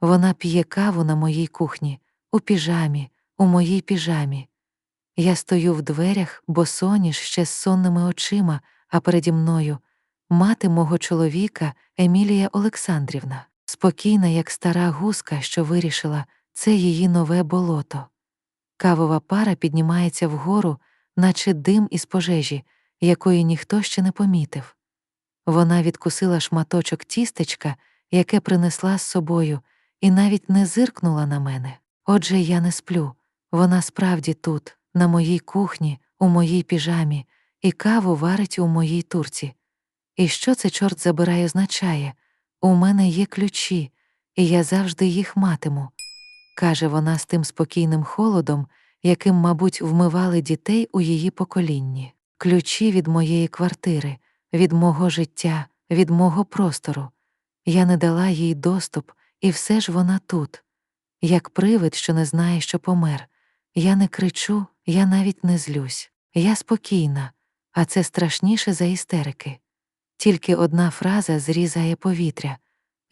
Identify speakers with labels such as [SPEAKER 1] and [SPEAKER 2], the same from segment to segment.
[SPEAKER 1] Вона п'є каву на моїй кухні, у піжамі, у моїй піжамі. Я стою в дверях, бо соніш ще з сонними очима, а переді мною мати мого чоловіка Емілія Олександрівна, спокійна, як стара гуска, що вирішила це її нове болото. Кавова пара піднімається вгору, наче дим із пожежі, якої ніхто ще не помітив. Вона відкусила шматочок тістечка, яке принесла з собою, і навіть не зиркнула на мене. Отже, я не сплю. Вона справді тут, на моїй кухні, у моїй піжамі, і каву варить у моїй турці. І що це, чорт забирай, означає? У мене є ключі, і я завжди їх матиму, каже вона з тим спокійним холодом, яким, мабуть, вмивали дітей у її поколінні. Ключі від моєї квартири, від мого життя, від мого простору. Я не дала їй доступ, і все ж вона тут. Як привид, що не знає, що помер. Я не кричу, я навіть не злюсь. Я спокійна, а це страшніше за істерики. Тільки одна фраза зрізає повітря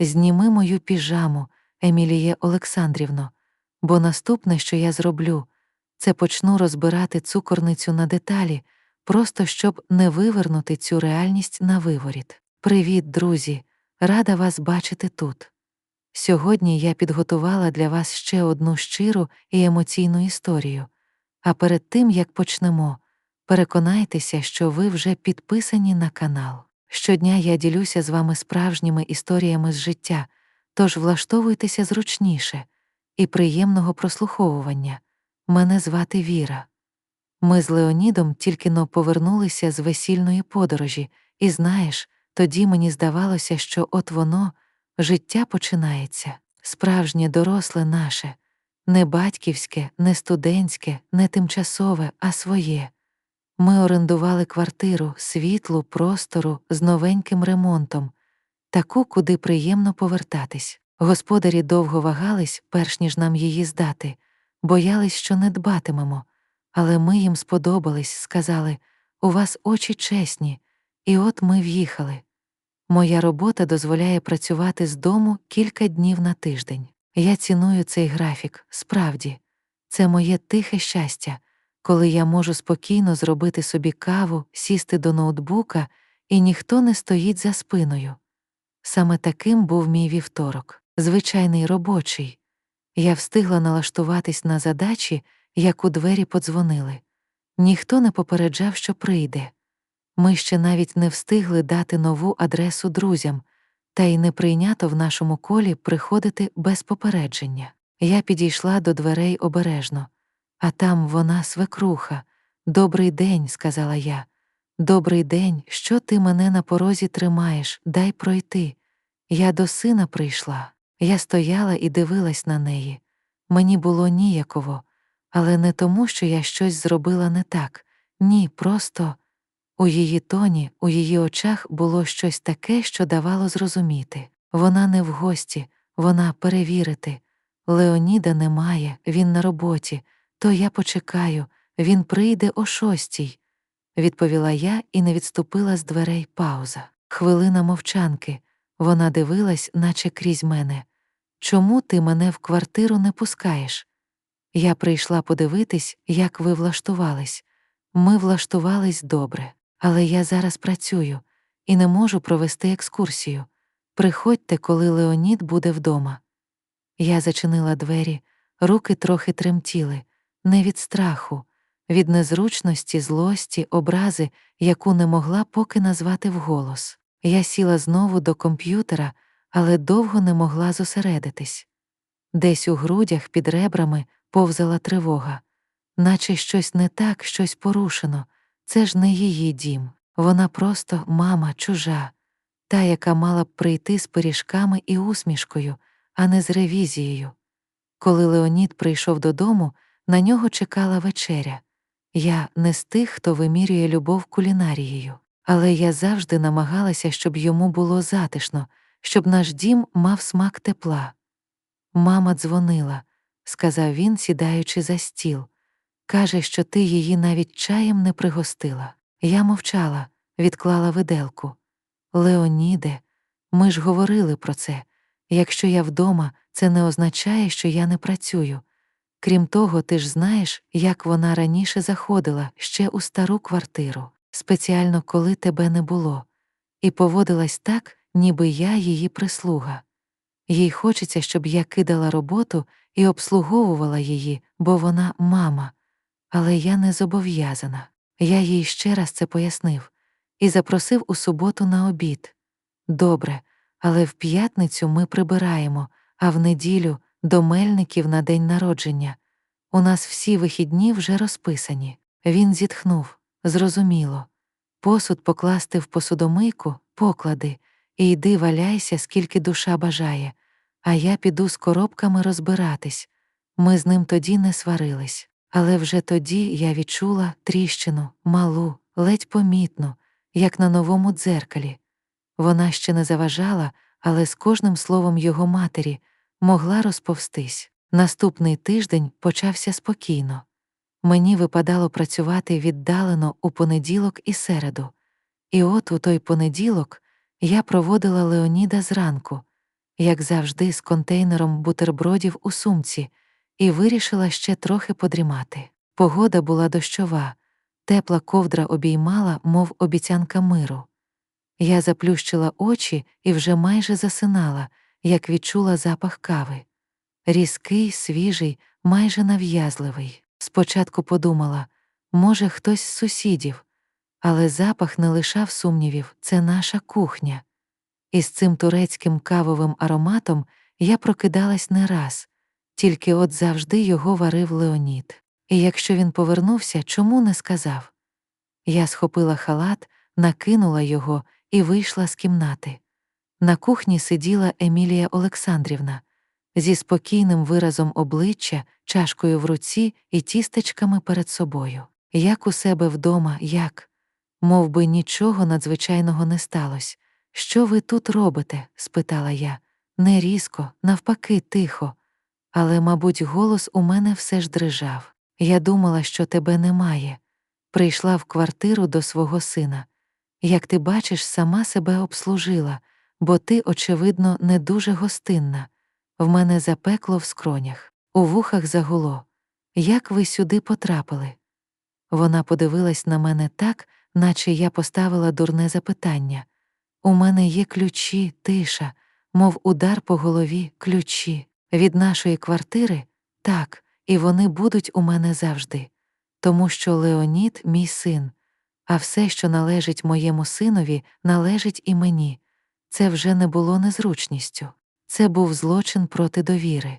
[SPEAKER 1] Зніми мою піжаму, Еміліє Олександрівно, бо наступне, що я зроблю, це почну розбирати цукорницю на деталі, просто щоб не вивернути цю реальність на виворіт. Привіт, друзі! Рада вас бачити тут. Сьогодні я підготувала для вас ще одну щиру і емоційну історію. А перед тим, як почнемо, переконайтеся, що ви вже підписані на канал. Щодня я ділюся з вами справжніми історіями з життя, тож влаштовуйтеся зручніше і приємного прослуховування. Мене звати Віра. Ми з Леонідом тільки но повернулися з весільної подорожі, і знаєш, тоді мені здавалося, що от воно, життя починається, справжнє доросле наше, не батьківське, не студентське, не тимчасове, а своє. Ми орендували квартиру, світлу, простору з новеньким ремонтом, таку, куди приємно повертатись. Господарі довго вагались, перш ніж нам її здати, боялись, що не дбатимемо, але ми їм сподобались, сказали у вас очі чесні, і от ми в'їхали. Моя робота дозволяє працювати з дому кілька днів на тиждень. Я ціную цей графік, справді, це моє тихе щастя, коли я можу спокійно зробити собі каву, сісти до ноутбука, і ніхто не стоїть за спиною. Саме таким був мій вівторок, звичайний робочий. Я встигла налаштуватись на задачі, як у двері подзвонили. Ніхто не попереджав, що прийде. Ми ще навіть не встигли дати нову адресу друзям, та й не прийнято в нашому колі приходити без попередження. Я підійшла до дверей обережно, а там вона свекруха. Добрий день, сказала я. Добрий день, що ти мене на порозі тримаєш, дай пройти. Я до сина прийшла. Я стояла і дивилась на неї. Мені було ніяково, але не тому, що я щось зробила не так. Ні, просто у її тоні, у її очах було щось таке, що давало зрозуміти. Вона не в гості, вона перевірити. Леоніда немає, він на роботі, то я почекаю, він прийде о шостій, відповіла я і не відступила з дверей пауза. Хвилина мовчанки. Вона дивилась, наче крізь мене. Чому ти мене в квартиру не пускаєш? Я прийшла подивитись, як ви влаштувались. Ми влаштувались добре, але я зараз працюю і не можу провести екскурсію. Приходьте, коли Леонід буде вдома. Я зачинила двері, руки трохи тремтіли, не від страху, від незручності, злості, образи, яку не могла поки назвати вголос. Я сіла знову до комп'ютера, але довго не могла зосередитись. Десь у грудях під ребрами повзала тривога, наче щось не так, щось порушено. Це ж не її дім. Вона просто мама чужа, та, яка мала б прийти з пиріжками і усмішкою, а не з ревізією. Коли Леонід прийшов додому, на нього чекала вечеря. Я не з тих, хто вимірює любов кулінарією, але я завжди намагалася, щоб йому було затишно, щоб наш дім мав смак тепла. Мама дзвонила, сказав він, сідаючи за стіл. Каже, що ти її навіть чаєм не пригостила. Я мовчала, відклала виделку. Леоніде, ми ж говорили про це. Якщо я вдома, це не означає, що я не працюю. Крім того, ти ж знаєш, як вона раніше заходила ще у стару квартиру, спеціально коли тебе не було, і поводилась так, ніби я її прислуга. Їй хочеться, щоб я кидала роботу і обслуговувала її, бо вона мама. Але я не зобов'язана. Я їй ще раз це пояснив і запросив у суботу на обід. Добре, але в п'ятницю ми прибираємо, а в неділю до мельників на день народження. У нас всі вихідні вже розписані. Він зітхнув зрозуміло. Посуд покласти в посудомийку, поклади, і йди валяйся, скільки душа бажає, а я піду з коробками розбиратись. Ми з ним тоді не сварились, але вже тоді я відчула тріщину, малу, ледь помітну, як на новому дзеркалі. Вона ще не заважала, але з кожним словом його матері могла розповстись. Наступний тиждень почався спокійно. Мені випадало працювати віддалено у понеділок і середу. І от у той понеділок я проводила Леоніда зранку, як завжди, з контейнером бутербродів у сумці, і вирішила ще трохи подрімати. Погода була дощова, тепла ковдра обіймала, мов обіцянка миру. Я заплющила очі і вже майже засинала, як відчула запах кави. Різкий, свіжий, майже нав'язливий. Спочатку подумала, може, хтось з сусідів, але запах не лишав сумнівів це наша кухня. І з цим турецьким кавовим ароматом я прокидалась не раз, тільки от завжди його варив Леонід. І якщо він повернувся, чому не сказав? Я схопила халат, накинула його і вийшла з кімнати. На кухні сиділа Емілія Олександрівна зі спокійним виразом обличчя, чашкою в руці і тістечками перед собою. Як у себе вдома, як? Мов би нічого надзвичайного не сталося. Що ви тут робите? спитала я. Не різко, навпаки, тихо. Але, мабуть, голос у мене все ж дрижав. Я думала, що тебе немає. Прийшла в квартиру до свого сина. Як ти бачиш, сама себе обслужила, бо ти, очевидно, не дуже гостинна. В мене запекло в скронях, у вухах загуло. Як ви сюди потрапили? Вона подивилась на мене так, наче я поставила дурне запитання. У мене є ключі, тиша, мов удар по голові, ключі. Від нашої квартири так, і вони будуть у мене завжди. Тому що Леонід мій син, а все, що належить моєму синові, належить і мені. Це вже не було незручністю. Це був злочин проти довіри.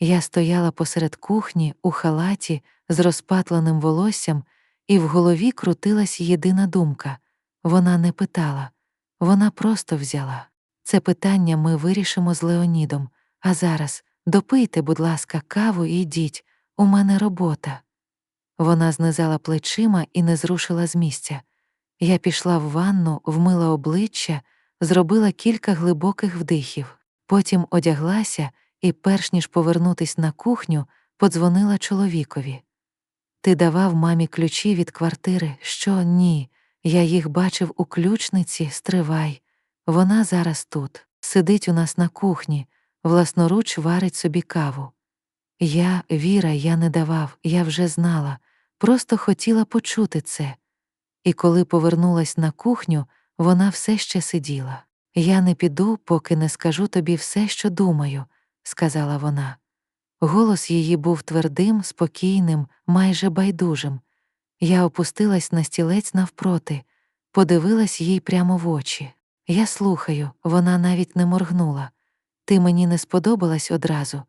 [SPEAKER 1] Я стояла посеред кухні у халаті з розпатленим волоссям, і в голові крутилась єдина думка вона не питала, вона просто взяла. Це питання ми вирішимо з Леонідом, а зараз допийте, будь ласка, каву і йдіть, у мене робота. Вона знизала плечима і не зрушила з місця. Я пішла в ванну, вмила обличчя, зробила кілька глибоких вдихів. Потім одяглася і, перш ніж повернутись на кухню, подзвонила чоловікові. Ти давав мамі ключі від квартири, що ні. Я їх бачив у ключниці, стривай. Вона зараз тут, сидить у нас на кухні, власноруч варить собі каву. Я, Віра, я не давав, я вже знала, просто хотіла почути це. І коли повернулась на кухню, вона все ще сиділа. Я не піду, поки не скажу тобі все, що думаю, сказала вона. Голос її був твердим, спокійним, майже байдужим. Я опустилась на стілець навпроти, подивилась їй прямо в очі. Я слухаю, вона навіть не моргнула. Ти мені не сподобалась одразу.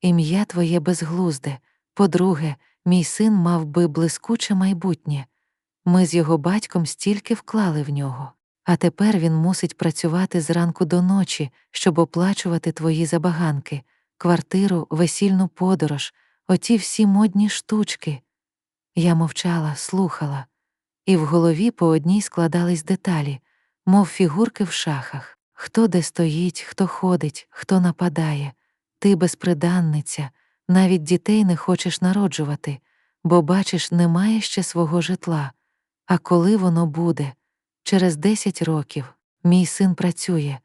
[SPEAKER 1] Ім'я твоє безглузде. По-друге, мій син мав би блискуче майбутнє. Ми з його батьком стільки вклали в нього. А тепер він мусить працювати зранку до ночі, щоб оплачувати твої забаганки, квартиру, весільну подорож, оті всі модні штучки. Я мовчала, слухала, і в голові по одній складались деталі, мов фігурки в шахах хто де стоїть, хто ходить, хто нападає. Ти безприданниця, навіть дітей не хочеш народжувати, бо бачиш, немає ще свого житла. А коли воно буде? Через десять років мій син працює,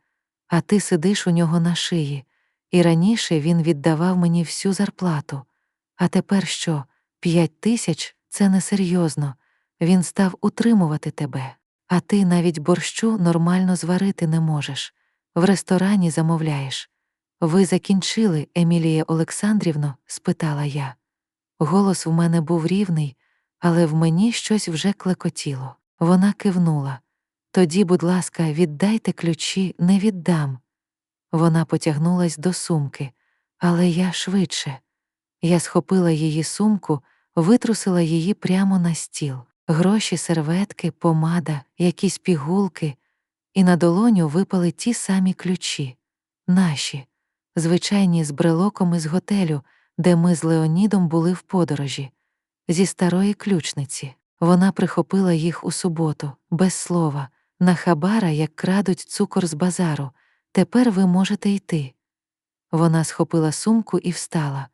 [SPEAKER 1] а ти сидиш у нього на шиї. І раніше він віддавав мені всю зарплату. А тепер що? П'ять тисяч це несерйозно. Він став утримувати тебе, а ти навіть борщу нормально зварити не можеш. В ресторані замовляєш. Ви закінчили, Емілія Олександрівно? спитала я. Голос в мене був рівний, але в мені щось вже клекотіло. Вона кивнула. Тоді, будь ласка, віддайте ключі, не віддам. Вона потягнулась до сумки, але я швидше. Я схопила її сумку, витрусила її прямо на стіл. Гроші, серветки, помада, якісь пігулки, і на долоню випали ті самі ключі, наші, звичайні з брелоком із готелю, де ми з Леонідом були в подорожі, зі старої ключниці. Вона прихопила їх у суботу, без слова, на хабара, як крадуть цукор з базару. Тепер ви можете йти. Вона схопила сумку і встала.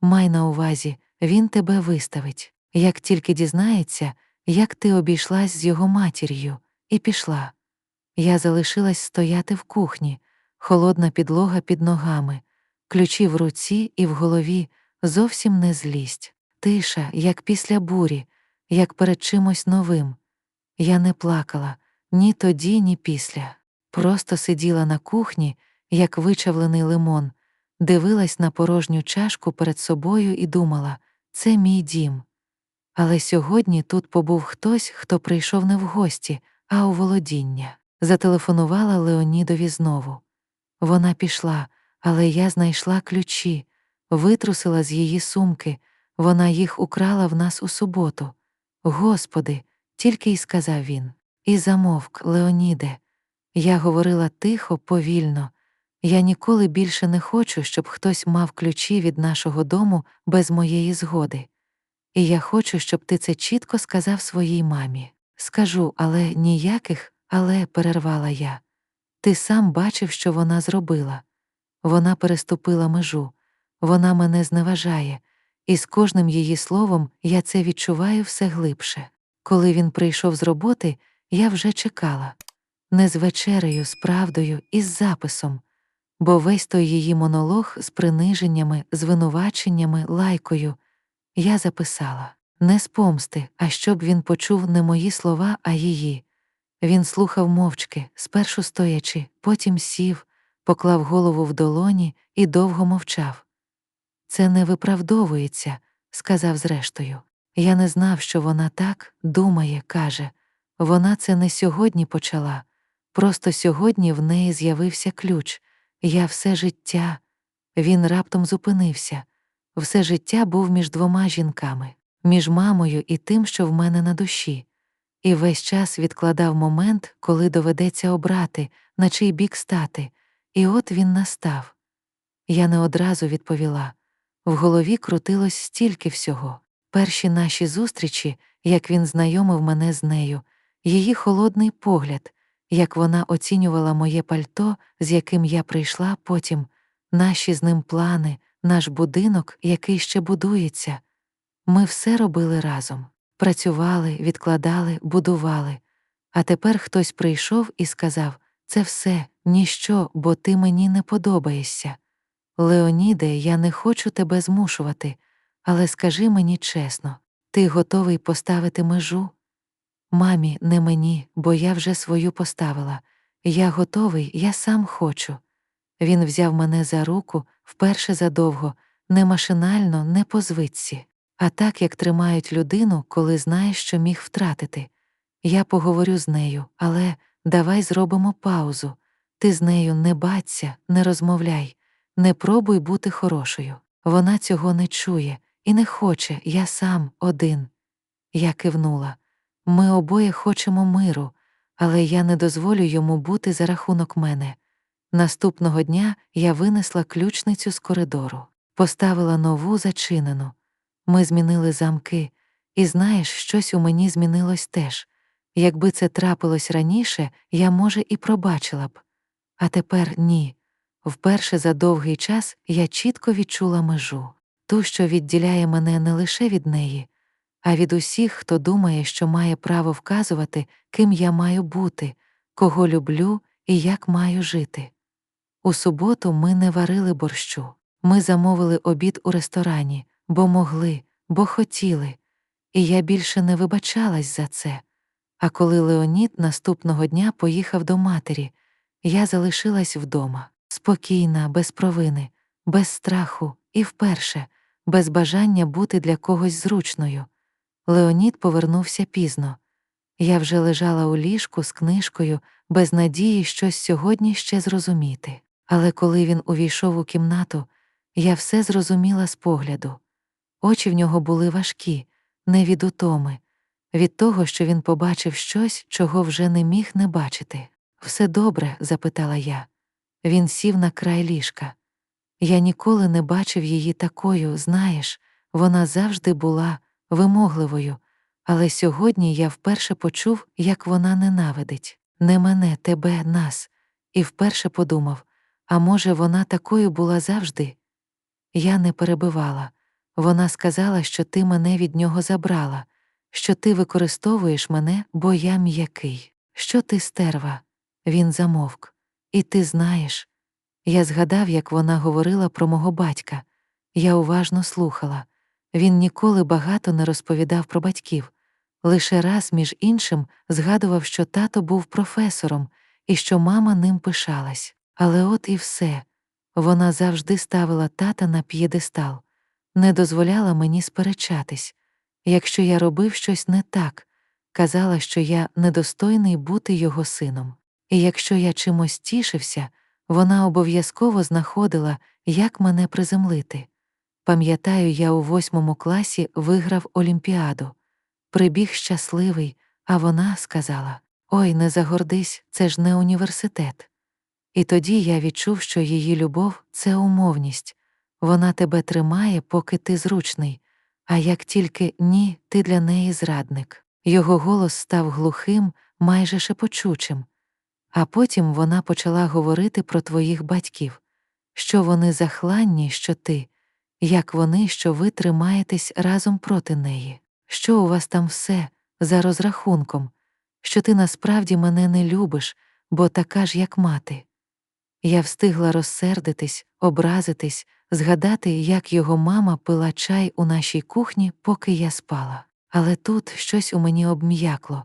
[SPEAKER 1] Май на увазі, він тебе виставить. Як тільки дізнається, як ти обійшлась з його матір'ю, і пішла. Я залишилась стояти в кухні, холодна підлога під ногами, ключі в руці і в голові зовсім не злість, тиша, як після бурі, як перед чимось новим. Я не плакала ні тоді, ні після. Просто сиділа на кухні, як вичавлений лимон, дивилась на порожню чашку перед собою і думала це мій дім. Але сьогодні тут побув хтось, хто прийшов не в гості, а у володіння. Зателефонувала Леонідові знову. Вона пішла, але я знайшла ключі, витрусила з її сумки, вона їх украла в нас у суботу. Господи, тільки й сказав він. І замовк, Леоніде. Я говорила тихо, повільно. Я ніколи більше не хочу, щоб хтось мав ключі від нашого дому без моєї згоди. І я хочу, щоб ти це чітко сказав своїй мамі. Скажу, але ніяких, але перервала я. Ти сам бачив, що вона зробила. Вона переступила межу, вона мене зневажає, і з кожним її словом я це відчуваю все глибше. Коли він прийшов з роботи, я вже чекала не з вечерею, з правдою і з записом, бо весь той її монолог з приниженнями, звинуваченнями, лайкою я записала не з помсти, а щоб він почув не мої слова, а її. Він слухав мовчки, спершу стоячи, потім сів, поклав голову в долоні і довго мовчав. Це не виправдовується, сказав зрештою. Я не знав, що вона так думає, каже. Вона це не сьогодні почала, просто сьогодні в неї з'явився ключ. Я все життя. Він раптом зупинився. Все життя був між двома жінками, між мамою і тим, що в мене на душі, і весь час відкладав момент, коли доведеться обрати, на чий бік стати, і от він настав. Я не одразу відповіла. В голові крутилось стільки всього. Перші наші зустрічі, як він знайомив мене з нею, її холодний погляд, як вона оцінювала моє пальто, з яким я прийшла потім, наші з ним плани, наш будинок, який ще будується. Ми все робили разом працювали, відкладали, будували. А тепер хтось прийшов і сказав це все, ніщо, бо ти мені не подобаєшся. Леоніде, я не хочу тебе змушувати, але скажи мені чесно, ти готовий поставити межу? Мамі, не мені, бо я вже свою поставила. Я готовий, я сам хочу. Він взяв мене за руку вперше задовго, не машинально, не по звичці, а так, як тримають людину, коли знаєш, що міг втратити. Я поговорю з нею, але давай зробимо паузу. Ти з нею не баться, не розмовляй, не пробуй бути хорошою. Вона цього не чує і не хоче, я сам один. Я кивнула. Ми обоє хочемо миру, але я не дозволю йому бути за рахунок мене. Наступного дня я винесла ключницю з коридору, поставила нову зачинену. Ми змінили замки, і знаєш, щось у мені змінилось теж. Якби це трапилось раніше, я, може, і пробачила б. А тепер ні. Вперше за довгий час я чітко відчула межу, ту, що відділяє мене не лише від неї, а від усіх, хто думає, що має право вказувати, ким я маю бути, кого люблю і як маю жити. У суботу ми не варили борщу. Ми замовили обід у ресторані, бо могли, бо хотіли, і я більше не вибачалась за це. А коли Леонід наступного дня поїхав до матері, я залишилась вдома, спокійна, без провини, без страху і вперше, без бажання бути для когось зручною. Леонід повернувся пізно. Я вже лежала у ліжку з книжкою, без надії щось сьогодні ще зрозуміти. Але коли він увійшов у кімнату, я все зрозуміла з погляду. Очі в нього були важкі, не від утоми, від того, що він побачив щось, чого вже не міг не бачити. Все добре? запитала я. Він сів на край ліжка. Я ніколи не бачив її такою, знаєш, вона завжди була вимогливою, але сьогодні я вперше почув, як вона ненавидить не мене, тебе, нас, і вперше подумав а може, вона такою була завжди? Я не перебивала. Вона сказала, що ти мене від нього забрала, що ти використовуєш мене, бо я м'який, що ти стерва. Він замовк. І ти знаєш. Я згадав, як вона говорила про мого батька. Я уважно слухала. Він ніколи багато не розповідав про батьків. Лише раз, між іншим, згадував, що тато був професором і що мама ним пишалась. Але от і все. Вона завжди ставила тата на п'єдестал, не дозволяла мені сперечатись. Якщо я робив щось не так, казала, що я недостойний бути його сином. І якщо я чимось тішився, вона обов'язково знаходила, як мене приземлити. Пам'ятаю, я у восьмому класі виграв олімпіаду. Прибіг щасливий, а вона сказала Ой, не загордись, це ж не університет. І тоді я відчув, що її любов це умовність, вона тебе тримає, поки ти зручний, а як тільки ні, ти для неї зрадник. Його голос став глухим, майже шепочучим. А потім вона почала говорити про твоїх батьків, що вони захланні, що ти, як вони, що ви тримаєтесь разом проти неї, що у вас там все за розрахунком, що ти насправді мене не любиш, бо така ж, як мати. Я встигла розсердитись, образитись, згадати, як його мама пила чай у нашій кухні, поки я спала. Але тут щось у мені обм'якло,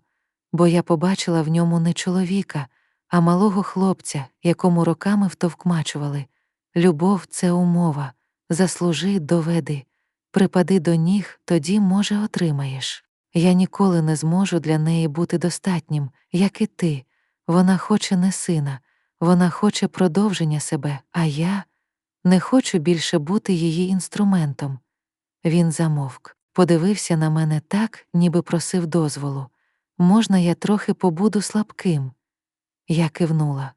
[SPEAKER 1] бо я побачила в ньому не чоловіка, а малого хлопця, якому роками втовкмачували любов це умова, заслужи, доведи, припади до ніг, тоді, може, отримаєш. Я ніколи не зможу для неї бути достатнім, як і ти. Вона хоче не сина. Вона хоче продовження себе, а я не хочу більше бути її інструментом. Він замовк, подивився на мене так, ніби просив дозволу. Можна, я трохи побуду слабким? Я кивнула.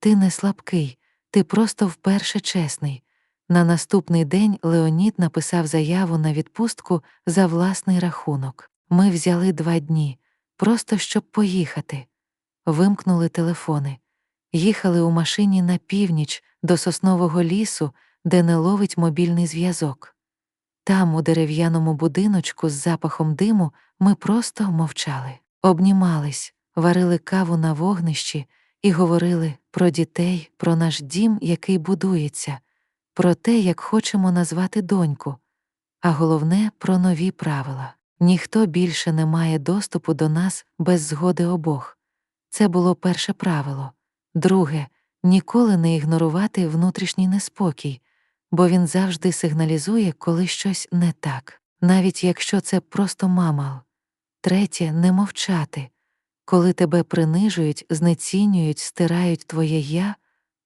[SPEAKER 1] Ти не слабкий, ти просто вперше чесний. На наступний день Леонід написав заяву на відпустку за власний рахунок. Ми взяли два дні, просто щоб поїхати. Вимкнули телефони. Їхали у машині на північ до соснового лісу, де не ловить мобільний зв'язок. Там, у дерев'яному будиночку з запахом диму, ми просто мовчали, обнімались, варили каву на вогнищі і говорили про дітей, про наш дім, який будується, про те, як хочемо назвати доньку, а головне про нові правила. Ніхто більше не має доступу до нас без згоди обох. Це було перше правило. Друге, ніколи не ігнорувати внутрішній неспокій, бо він завжди сигналізує, коли щось не так, навіть якщо це просто мамал. Третє не мовчати. Коли тебе принижують, знецінюють, стирають твоє я,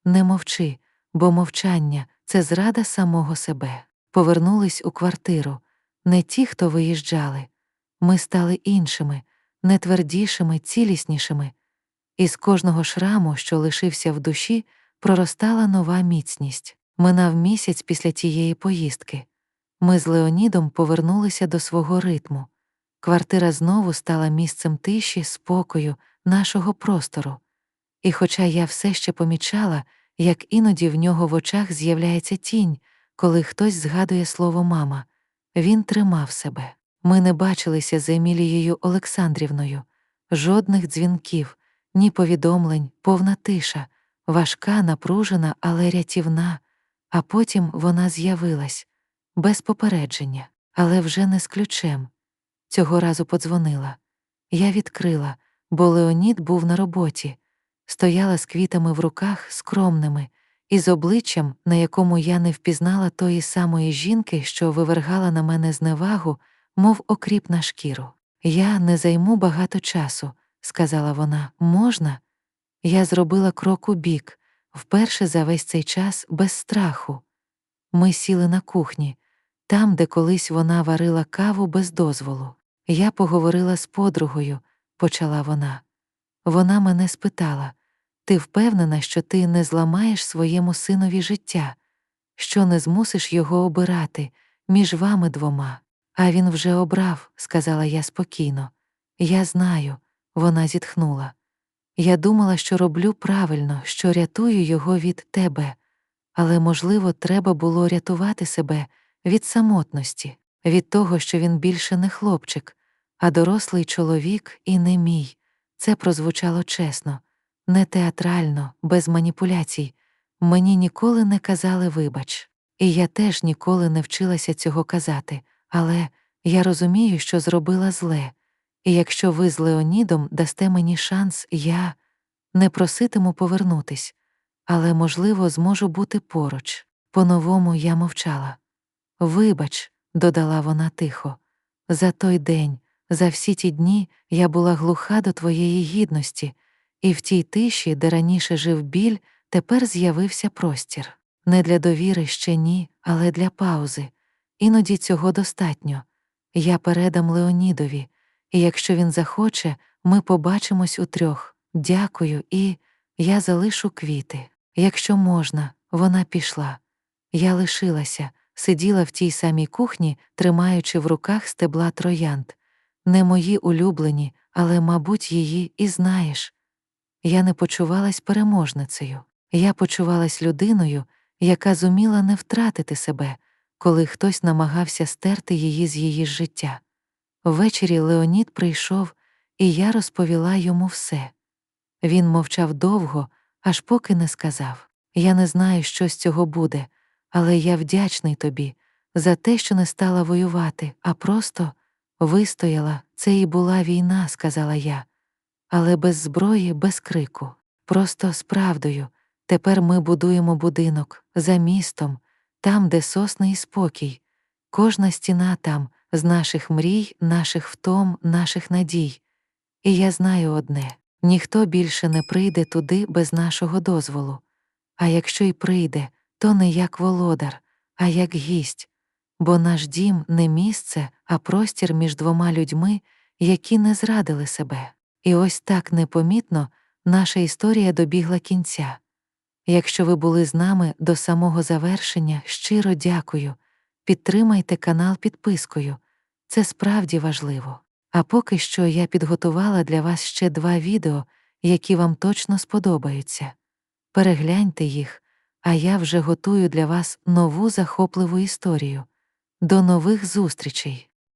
[SPEAKER 1] не мовчи, бо мовчання це зрада самого себе. Повернулись у квартиру, не ті, хто виїжджали. Ми стали іншими, не твердішими, ціліснішими. Із кожного шраму, що лишився в душі, проростала нова міцність. Минав місяць після тієї поїздки. Ми з Леонідом повернулися до свого ритму. Квартира знову стала місцем тиші, спокою, нашого простору. І хоча я все ще помічала, як іноді в нього в очах з'являється тінь, коли хтось згадує слово мама, він тримав себе. Ми не бачилися з Емілією Олександрівною, жодних дзвінків ні повідомлень, повна тиша, важка, напружена, але рятівна, а потім вона з'явилась без попередження, але вже не з ключем. Цього разу подзвонила. Я відкрила, бо Леонід був на роботі, стояла з квітами в руках, скромними, і з обличчям, на якому я не впізнала тої самої жінки, що вивергала на мене зневагу, мов окріп на шкіру. Я не займу багато часу, сказала вона. Можна? Я зробила крок у бік, вперше за весь цей час без страху. Ми сіли на кухні, там, де колись вона варила каву без дозволу. Я поговорила з подругою, почала вона. Вона мене спитала ти впевнена, що ти не зламаєш своєму синові життя, що не змусиш його обирати між вами двома. А він вже обрав, сказала я спокійно. Я знаю, вона зітхнула. Я думала, що роблю правильно, що рятую його від тебе, але, можливо, треба було рятувати себе від самотності, від того, що він більше не хлопчик, а дорослий чоловік і не мій. Це прозвучало чесно, не театрально, без маніпуляцій. Мені ніколи не казали вибач, і я теж ніколи не вчилася цього казати, але я розумію, що зробила зле, і якщо ви з Леонідом дасте мені шанс, я не проситиму повернутись, але, можливо, зможу бути поруч. По-новому я мовчала. Вибач, додала вона тихо, за той день, за всі ті дні я була глуха до твоєї гідності, і в тій тиші, де раніше жив біль, тепер з'явився простір. Не для довіри ще ні, але для паузи. Іноді цього достатньо. Я передам Леонідові, і якщо він захоче, ми побачимось утрьох. Дякую, і я залишу квіти. Якщо можна, вона пішла. Я лишилася, сиділа в тій самій кухні, тримаючи в руках стебла троянд. Не мої улюблені, але, мабуть, її і знаєш. Я не почувалась переможницею, я почувалась людиною, яка зуміла не втратити себе, коли хтось намагався стерти її з її життя. Ввечері Леонід прийшов, і я розповіла йому все. Він мовчав довго, аж поки не сказав. Я не знаю, що з цього буде, але я вдячний тобі за те, що не стала воювати, а просто вистояла, це і була війна, сказала я, але без зброї, без крику, просто з правдою. Тепер ми будуємо будинок за містом, там, де сосни і спокій, кожна стіна там з наших мрій, наших втом, наших надій. І я знаю одне ніхто більше не прийде туди без нашого дозволу. А якщо й прийде, то не як володар, а як гість, бо наш дім не місце, а простір між двома людьми, які не зрадили себе. І ось так непомітно наша історія добігла кінця. Якщо ви були з нами до самого завершення, щиро дякую. Підтримайте канал підпискою. Це справді важливо. А поки що я підготувала для вас ще два відео, які вам точно сподобаються. Перегляньте їх, а я вже готую для вас нову захопливу історію. До нових зустрічей!